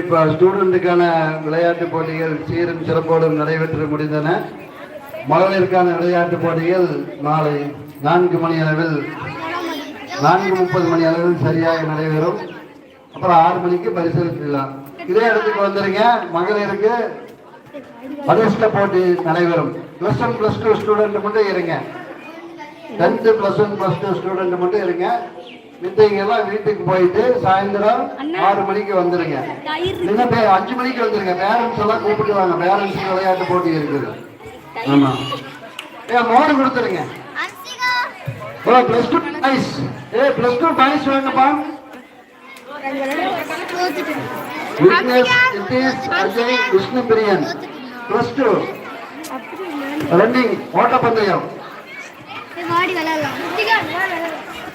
இப்போ ஸ்டூடெண்ட்டுக்கான விளையாட்டுப் போட்டிகள் சீரும் சிறப்போடும் நடைபெற்று முடிந்தன. மகளிருக்கான விளையாட்டுப் போட்டிகள் நாளை நான்கு மணி அளவில் நான்கு முப்பது மணி அளவில் சரியாக நடைபெறும். அப்புறம் ஆறு மணிக்கு பரிசீலிக்கலாம் இதே இடத்துக்கு வந்துருங்க. மகளிருக்கு அதிர்ஷ்ட போட்டி நடைபெறும். Plus one plus two student மட்டும் இருங்க. Tenth plus one plus two student மட்டும் இருங்க. மித்தவங்க எல்லாம் வீட்டுக்கு போயிட்டு சாயந்தரம் ஆறு மணிக்கு வந்துருங்க. இல்லைன்னா பே- அஞ்சு மணிக்கு வந்துருங்க. பேரண்ட்ஸ் எல்லாம் கூப்பிட்டு வாங்க. பேரண்ட்ஸ் விளையாட்டு போட்டி இருக்குது. ஆமா. ஏ மோடு கொடுத்துருங்க. ஓ ப்ளஸ் டூ பாய்ஸ் ஏ plus two boys வேணுப்பா Vignesh Nitish Ajay Vishnu Priyan plus two running ஓட்டப்பந்தயம் வாடி விளையாடலாம்.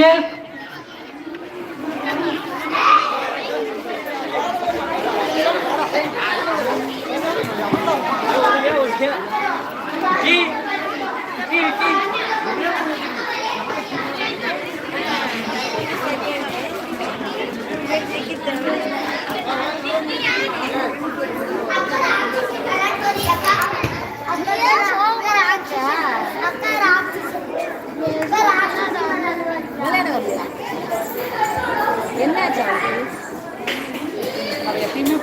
天 Había ya, piña,